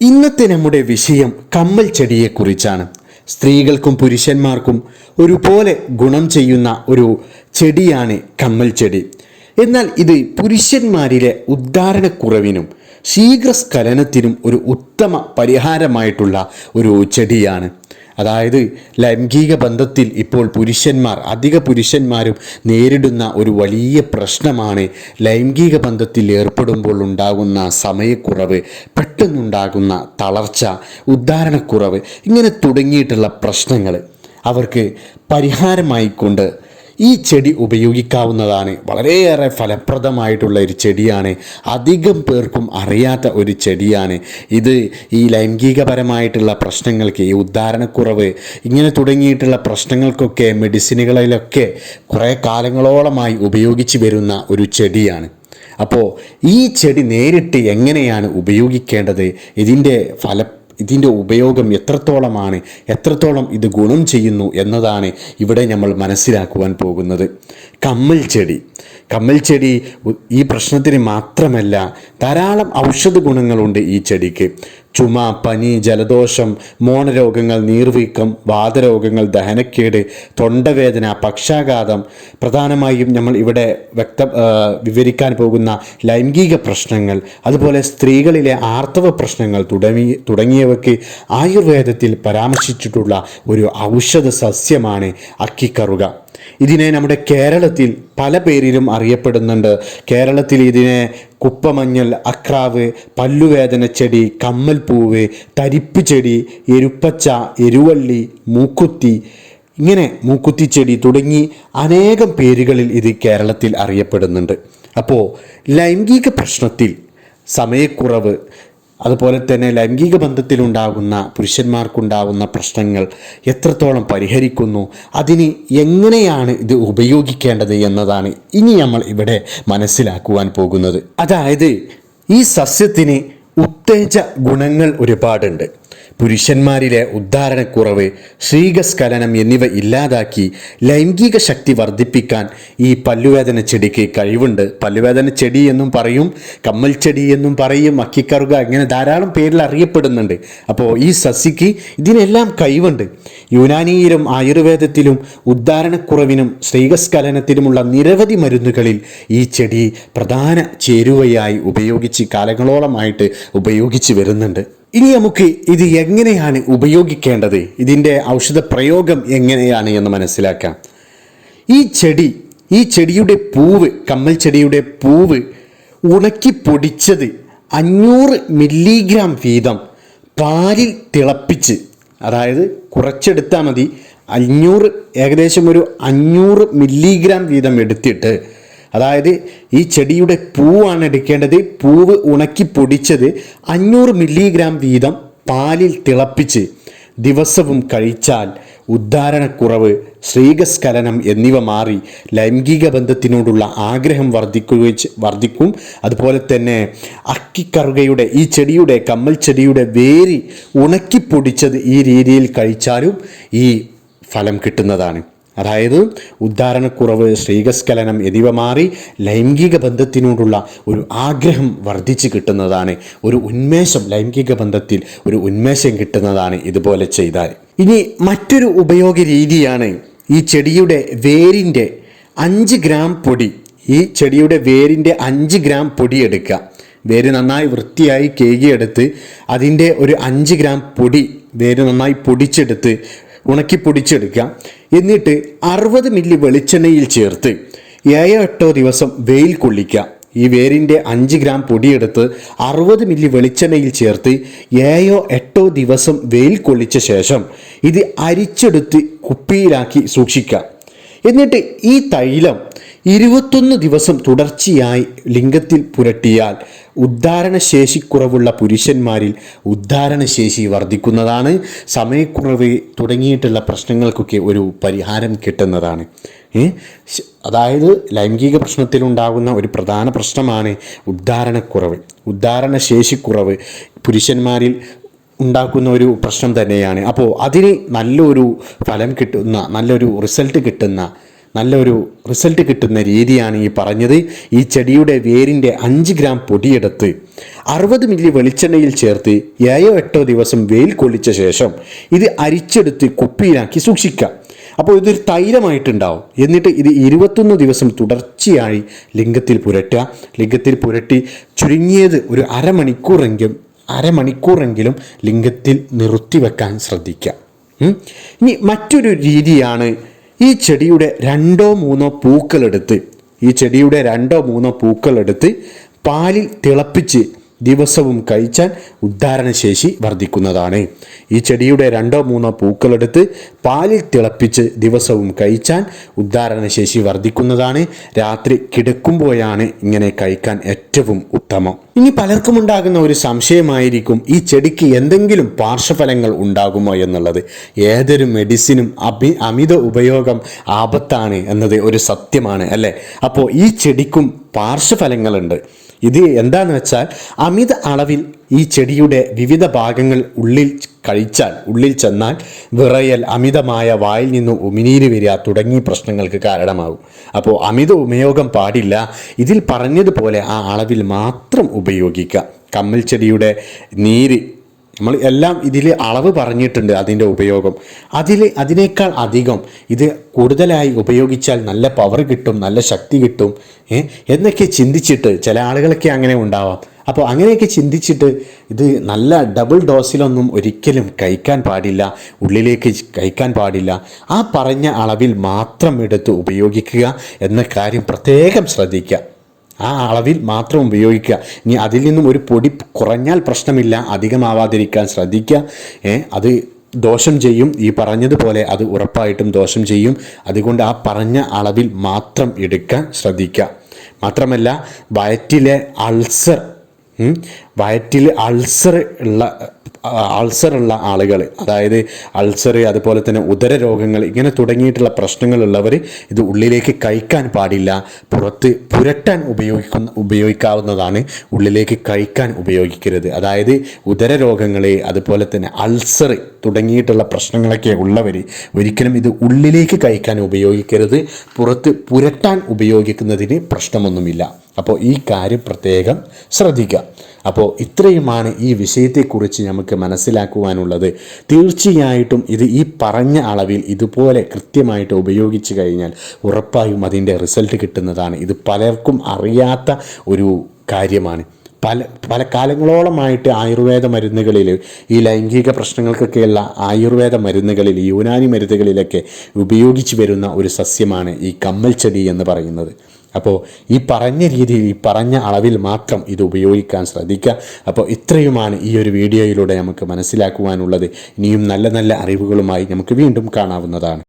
ഇന്നത്തെ നമ്മുടെ വിഷയം കമ്മൽ ചെടിയെക്കുറിച്ചാണ്. സ്ത്രീകൾക്കും പുരുഷന്മാർക്കും ഒരുപോലെ ഗുണം ചെയ്യുന്ന ഒരു ചെടിയാണ് കമ്മൽ ചെടി. എന്നാൽ ഇത് പുരുഷന്മാരിലെ ഉദ്ധാരണക്കുറവിനും ശീഘ്രസ്ഖലനത്തിനും ഒരു ഉത്തമ പരിഹാരമായിട്ടുള്ള ഒരു ചെടിയാണ്. അതായത് ലൈംഗിക ബന്ധത്തിൽ ഇപ്പോൾ പുരുഷന്മാർ അധിക പുരുഷന്മാരും നേരിടുന്ന ഒരു വലിയ പ്രശ്നമാണ് ലൈംഗിക ബന്ധത്തിൽ ഏർപ്പെടുമ്പോൾ ഉണ്ടാകുന്ന സമയക്കുറവ് പെട്ടെന്നുണ്ടാകുന്ന തളർച്ച ഉദ്ധാരണക്കുറവ് ഇങ്ങനെ തുടങ്ങിയിട്ടുള്ള പ്രശ്നങ്ങൾ അവർക്ക് പരിഹാരമായിക്കൊണ്ട് ഈ ചെടി ഉപയോഗിക്കാവുന്നതാണ്. വളരെയേറെ ഫലപ്രദമായിട്ടുള്ള ഒരു ചെടിയാണ്. അധികം പേർക്കും അറിയാത്ത ഒരു ചെടിയാണ്. ഇത് ഈ ലൈംഗികപരമായിട്ടുള്ള പ്രശ്നങ്ങൾക്ക് ഈ ഉദ്ധാരണക്കുറവ് ഇങ്ങനെ തുടങ്ങിയിട്ടുള്ള പ്രശ്നങ്ങൾക്കൊക്കെ മെഡിസിനുകളിലൊക്കെ കുറേ കാലങ്ങളോളമായി ഉപയോഗിച്ച് വരുന്ന ഒരു ചെടിയാണ്. അപ്പോൾ ഈ ചെടി നേരിട്ട് എങ്ങനെയാണ് ഉപയോഗിക്കേണ്ടത്? ഇതിന്റെ ഫല ഇതിന്റെ ഉപയോഗം എത്രത്തോളമാണ് എത്രത്തോളം ഇത് ഗുണം ചെയ്യുന്നു എന്നതാണ് ഇവിടെ നമ്മൾ മനസ്സിലാക്കുവാൻ പോകുന്നത്. കമ്മൽ ചെടി. കമ്മൽ ചെടി ഈ പ്രശ്നത്തിന് മാത്രമല്ല ധാരാളം ഔഷധ ഗുണങ്ങളുണ്ട് ഈ ചെടിക്ക്. ചുമ പനി ജലദോഷം മോണരോഗങ്ങൾ നീർവീക്കം വാതരോഗങ്ങൾ ദഹനക്കേട് തൊണ്ടവേദന പക്ഷാഘാതം. പ്രധാനമായും നമ്മൾ ഇവിടെ വ്യക്ത വിവരിക്കാൻ പോകുന്ന ലൈംഗിക പ്രശ്നങ്ങൾ അതുപോലെ സ്ത്രീകളിലെ ആർത്തവ പ്രശ്നങ്ങൾ തുടങ്ങി തുടങ്ങിയവയ്ക്ക് ആയുർവേദത്തിൽ പരാമർശിച്ചിട്ടുള്ള ഒരു ഔഷധ സസ്യമാണ് അക്കിക്കറുക. ഇതിനെ നമ്മുടെ കേരളത്തിൽ പല പേരിലും അറിയപ്പെടുന്നുണ്ട്. കേരളത്തിൽ ഇതിനെ കുപ്പമഞ്ഞൽ അക്രാവ് പല്ലുവേദന ചെടി കമ്മൽപ്പൂവ് തരിപ്പ് ചെടി എരുപ്പച്ച എരുവള്ളി മൂക്കുത്തി ഇങ്ങനെ മൂക്കുത്തിച്ചെടി തുടങ്ങി അനേകം പേരുകളിൽ ഇത് കേരളത്തിൽ അറിയപ്പെടുന്നുണ്ട്. അപ്പോൾ ലൈംഗിക പ്രശ്നത്തിൽ സമയക്കുറവ് അതുപോലെ തന്നെ ലൈംഗിക ബന്ധത്തിലുണ്ടാകുന്ന പുരുഷന്മാർക്കുണ്ടാകുന്ന പ്രശ്നങ്ങൾ എത്രത്തോളം പരിഹരിക്കുന്നു അതിന് എങ്ങനെയാണ് ഇത് ഉപയോഗിക്കേണ്ടത് എന്നതാണ് ഇനി നമ്മൾ ഇവിടെ മനസ്സിലാക്കുവാൻ പോകുന്നത്. അതായത് ഈ സസ്യത്തിന് ഉത്തേജ ഗുണങ്ങൾ ഒരുപാടുണ്ട്. പുരുഷന്മാരിലെ ഉദ്ധാരണക്കുറവ് സ്ത്രീകസ്ഖലനം എന്നിവ ഇല്ലാതാക്കി ലൈംഗിക ശക്തി വർദ്ധിപ്പിക്കാൻ ഈ പല്ലുവേദന ചെടിക്ക് കഴിവുണ്ട്. പല്ലുവേദന ചെടി എന്നും പറയും കമ്മൽ ചെടി എന്നും പറയും അക്കിക്കറുക ഇങ്ങനെ ധാരാളം പേരിൽ അറിയപ്പെടുന്നുണ്ട്. അപ്പോൾ ഈ സസ്യക്ക് ഇതിനെല്ലാം കഴിവുണ്ട്. യുനാനിയിലും ആയുർവേദത്തിലും ഉദ്ധാരണക്കുറവിനും സ്ത്രീകസ്ഖലനത്തിനുമുള്ള നിരവധി മരുന്നുകളിൽ ഈ ചെടി പ്രധാന ചേരുവയായി ഉപയോഗിച്ച് കാലങ്ങളോളമായിട്ട് ഉപയോഗിച്ച് വരുന്നുണ്ട്. ഇനി നമുക്ക് ഇത് എങ്ങനെയാണ് ഉപയോഗിക്കേണ്ടത്? ഇതിന്റെ ഔഷധ പ്രയോഗം എങ്ങനെയാണ് എന്ന് മനസ്സിലാക്കാം. ഈ ചെടി ഈ ചെടിയുടെ പൂവ് കമ്മൽ ചെടിയുടെ പൂവ് ഉണക്കി പൊടിച്ചത് അഞ്ഞൂറ് മില്ലിഗ്രാം വീതം പാലിൽ തിളപ്പിച്ച് അതായത് കുറച്ചെടുത്താൽ മതി അഞ്ഞൂറ് ഏകദേശം ഒരു അഞ്ഞൂറ് മില്ലിഗ്രാം വീതം എടുത്തിട്ട് അതായത് ഈ ചെടിയുടെ പൂവാണ് എടുക്കേണ്ടത്. പൂവ് ഉണക്കി പൊടിച്ചത് അഞ്ഞൂറ് മില്ലിഗ്രാം വീതം പാലിൽ തിളപ്പിച്ച് ദിവസവും കഴിച്ചാൽ ഉദ്ധാരണക്കുറവ് ശ്രീകസ്ഖലനം എന്നിവ മാറി ലൈംഗിക ബന്ധത്തിനോടുള്ള ആഗ്രഹം വർദ്ധിക്കുകയും വർദ്ധിക്കും. അതുപോലെ തന്നെ അക്കിക്കറുകയുടെ ഈ ചെടിയുടെ കമ്മൽ ചെടിയുടെ വേര് ഉണക്കിപ്പൊടിച്ചത് ഈ രീതിയിൽ കഴിച്ചാലും ഈ ഫലം കിട്ടുന്നതാണ്. അതായത് ഉദ്ധാരണക്കുറവ് ശ്രീകസ്ഖലനം എന്നിവ മാറി ലൈംഗിക ബന്ധത്തിനോടുള്ള ഒരു ആഗ്രഹം വർദ്ധിച്ചു കിട്ടുന്നതാണ്. ഒരു ഉന്മേഷം ലൈംഗിക ബന്ധത്തിൽ ഒരു ഉന്മേഷം കിട്ടുന്നതാണ് ഇതുപോലെ ചെയ്താൽ. ഇനി മറ്റൊരു ഉപയോഗ രീതിയാണ് ഈ ചെടിയുടെ വേരിന്റെ അഞ്ച് ഗ്രാം പൊടി. ഈ ചെടിയുടെ വേരിന്റെ അഞ്ച് ഗ്രാം പൊടി എടുക്കുക. വേര് നന്നായി വൃത്തിയായി കേകിയെടുത്ത് അതിന്റെ ഒരു അഞ്ച് ഗ്രാം പൊടി വേര് നന്നായി പൊടിച്ചെടുത്ത് ഉണക്കി പൊടിച്ചെടുക്കുക എന്നിട്ട് അറുപത് മില്ലി വെളിച്ചെണ്ണയിൽ ചേർത്ത് ഏഴോ എട്ടോ ദിവസം വെയിൽ കൊള്ളിക്കുക ഈ വേരിന്റെ അഞ്ച് ഗ്രാം പൊടിയെടുത്ത് അറുപത് മില്ലി വെളിച്ചെണ്ണയിൽ ചേർത്ത് ഏഴോ എട്ടോ ദിവസം വെയിൽ കൊള്ളിച്ച ശേഷം ഇത് അരിച്ചെടുത്ത് കുപ്പിയിലാക്കി സൂക്ഷിക്കുക എന്നിട്ട് ഈ തൈലം ഇരുപത്തൊന്ന് ദിവസം തുടർച്ചയായി ലിംഗത്തിൽ പുരട്ടിയാൽ ഉദ്ധാരണശേഷിക്കുറവുള്ള പുരുഷന്മാരിൽ ഉദ്ധാരണശേഷി വർദ്ധിക്കുന്നതാണ്. സമയക്കുറവ് തുടങ്ങിയിട്ടുള്ള പ്രശ്നങ്ങൾക്കൊക്കെ ഒരു പരിഹാരം കിട്ടുന്നതാണ്. അതായത് ലൈംഗിക പ്രശ്നത്തിലുണ്ടാകുന്ന ഒരു പ്രധാന പ്രശ്നമാണ് ഉദ്ധാരണക്കുറവ്. ഉദ്ധാരണശേഷിക്കുറവ് പുരുഷന്മാരിൽ ഉണ്ടാക്കുന്ന ഒരു പ്രശ്നം തന്നെയാണ്. അപ്പോൾ അതിന് നല്ലൊരു ഫലം കിട്ടുന്ന നല്ലൊരു റിസൾട്ട് കിട്ടുന്ന നല്ലൊരു റിസൾട്ട് കിട്ടുന്ന രീതിയാണ് ഈ പറഞ്ഞത്. ഈ ചെടിയുടെ വേരിന്റെ അഞ്ച് ഗ്രാം പൊടിയെടുത്ത് അറുപത് മില്ലി വെളിച്ചെണ്ണയിൽ ചേർത്ത് ഏഴോ എട്ടോ ദിവസം വെയിൽ കൊള്ളിച്ച ശേഷം ഇത് അരിച്ചെടുത്ത് കുപ്പിയിലാക്കി സൂക്ഷിക്കാം. അപ്പോൾ ഇതൊരു തൈലമായിട്ടുണ്ടാവും. എന്നിട്ട് ഇത് ഇരുപത്തൊന്ന് ദിവസം തുടർച്ചയായി ലിംഗത്തിൽ പുരട്ടുക. ലിംഗത്തിൽ പുരട്ടി ചുരുങ്ങിയത് ഒരു അരമണിക്കൂറെങ്കിലും അരമണിക്കൂറെങ്കിലും ലിംഗത്തിൽ നിർത്തിവെക്കാൻ ശ്രദ്ധിക്കുക. ഇനി മറ്റൊരു രീതിയാണ് ഈ ചെടിയുടെ രണ്ടോ മൂന്നോ പൂക്കളെടുത്ത് ഈ ചെടിയുടെ രണ്ടോ മൂന്നോ പൂക്കളെടുത്ത് പാലിൽ തിളപ്പിച്ച് ദിവസവും കഴിച്ചാൽ ഉദ്ധാരണശേഷി വർദ്ധിക്കുന്നതാണ്. ഈ ചെടിയുടെ രണ്ടോ മൂന്നോ പൂക്കളെടുത്ത് പാലിൽ തിളപ്പിച്ച് ദിവസവും കഴിച്ചാൽ ഉദ്ധാരണശേഷി വർദ്ധിക്കുന്നതാണ്. രാത്രി കിടക്കുമ്പോഴാണ് ഇങ്ങനെ കഴിക്കാൻ ഏറ്റവും ഉത്തമം. ഇനി പലർക്കും ഉണ്ടാകുന്ന ഒരു സംശയമായിരിക്കും ഈ ചെടിക്ക് എന്തെങ്കിലും പാർശ്വഫലങ്ങൾ ഉണ്ടാകുമോ എന്നുള്ളത്. ഏതൊരു മെഡിസിനും അഭി അമിത ഉപയോഗം ആപത്താണ് എന്നത് ഒരു സത്യമാണ് അല്ലേ? അപ്പോൾ ഈ ചെടിക്കും പാർശ്വഫലങ്ങളുണ്ട്. ഇത് എന്താന്ന് വെച്ചാൽ അമിത അളവിൽ ഈ ചെടിയുടെ വിവിധ ഭാഗങ്ങൾ ഉള്ളിൽ കഴിച്ചാൽ ഉള്ളിൽ ചെന്നാൽ വിറയൽ അമിതമായ വായിൽ നിന്ന് ഉമിനീര് വരിക തുടങ്ങിയ പ്രശ്നങ്ങൾക്ക് കാരണമാകും. അപ്പോൾ അമിത ഉപയോഗം പാടില്ല. ഇതിൽ പറഞ്ഞതുപോലെ ആ അളവിൽ മാത്രം ഉപയോഗിക്കുക. കമ്മൽ ചെടിയുടെ നീര് നമ്മൾ എല്ലാം ഇതിൽ അളവ് പറഞ്ഞിട്ടുണ്ട് അതിന്റെ ഉപയോഗം. അതിൽ അതിനേക്കാൾ അധികം ഇത് കൂടുതലായി ഉപയോഗിച്ചാൽ നല്ല പവർ കിട്ടും നല്ല ശക്തി കിട്ടും എന്നൊക്കെ ചിന്തിച്ചിട്ട് ചില ആളുകളൊക്കെ അങ്ങനെ ഉണ്ടാവാം. അപ്പോൾ അങ്ങനെയൊക്കെ ചിന്തിച്ചിട്ട് ഇത് നല്ല ഡബിൾ ഡോസിലൊന്നും ഒരിക്കലും കഴിക്കാൻ പാടില്ല ഉള്ളിലേക്ക് കഴിക്കാൻ പാടില്ല. ആ പറഞ്ഞ അളവിൽ മാത്രം എടുത്ത് ഉപയോഗിക്കുക എന്ന കാര്യം പ്രത്യേകം ശ്രദ്ധിക്കുക. ആ അളവിൽ മാത്രം ഉപയോഗിക്കുക. ഇനി അതിൽ നിന്നും ഒരു പൊടി കുറഞ്ഞാൽ പ്രശ്നമില്ല. അധികമാവാതിരിക്കാൻ ശ്രദ്ധിക്കുക. അത് ദോഷം ചെയ്യും. ഈ പറഞ്ഞതുപോലെ അത് ഉറപ്പായിട്ടും ദോഷം ചെയ്യും. അതുകൊണ്ട് ആ പറഞ്ഞ അളവിൽ മാത്രം എടുക്കാൻ ശ്രദ്ധിക്കുക. മാത്രമല്ല വയറ്റിലെ അൾസർ വയറ്റിൽ അൾസർ ഉള്ള അൾസർ ഉള്ള ആളുകൾ അതായത് അൾസർ അതുപോലെ തന്നെ ഉദര രോഗങ്ങൾ ഇങ്ങനെ തുടങ്ങിയിട്ടുള്ള പ്രശ്നങ്ങളുള്ളവർ ഇത് ഉള്ളിലേക്ക് കഴിക്കാൻ പാടില്ല. പുറത്ത് പുരട്ടാൻ ഉപയോഗിക്കുന്ന ഉപയോഗിക്കാവുന്നതാണ് ഉള്ളിലേക്ക് കഴിക്കാൻ ഉപയോഗിക്കരുത്. അതായത് ഉദര രോഗങ്ങൾ അതുപോലെ തന്നെ അൾസർ തുടങ്ങിയിട്ടുള്ള പ്രശ്നങ്ങളൊക്കെ ഉള്ളവർ ഒരിക്കലും ഇത് ഉള്ളിലേക്ക് കഴിക്കാൻ ഉപയോഗിക്കരുത്. പുറത്ത് പുരട്ടാൻ ഉപയോഗിക്കുന്നതിന് പ്രശ്നമൊന്നുമില്ല. അപ്പോൾ ഈ കാര്യം പ്രത്യേകം ശ്രദ്ധിക്കുക. അപ്പോൾ ഇത്രയുമാണ് ഈ വിഷയത്തെക്കുറിച്ച് നമുക്ക് മനസ്സിലാക്കുവാനുള്ളത്. തീർച്ചയായിട്ടും ഇത് ഈ പറഞ്ഞ അളവിൽ ഇതുപോലെ കൃത്യമായിട്ട് ഉപയോഗിച്ച് കഴിഞ്ഞാൽ ഉറപ്പായും അതിന്റെ റിസൾട്ട് കിട്ടുന്നതാണ്. ഇത് പലർക്കും അറിയാത്ത ഒരു കാര്യമാണ്. പല പല കാലങ്ങളോളമായിട്ട് ആയുർവേദ മരുന്നുകളിൽ ഈ ലൈംഗിക പ്രശ്നങ്ങൾക്കൊക്കെയുള്ള ആയുർവേദ മരുന്നുകളിൽ യൂനാനി മരുന്നുകളിലൊക്കെ ഉപയോഗിച്ച് വരുന്ന ഒരു സസ്യമാണ് ഈ കമ്മൽ ചെടി എന്ന് പറയുന്നത്. അപ്പോൾ ഈ പറഞ്ഞ രീതിയിൽ ഈ പറഞ്ഞ അളവിൽ മാത്രം ഇത് ഉപയോഗിക്കാൻ ശ്രദ്ധിക്കുക. അപ്പോൾ ഇത്രയുമാണ് ഈ ഒരു വീഡിയോയിലൂടെ നമുക്ക് മനസ്സിലാക്കുവാനുള്ളത്. ഇനിയും നല്ല നല്ല അറിവുകളുമായി നമുക്ക് വീണ്ടും കാണാവുന്നതാണ്.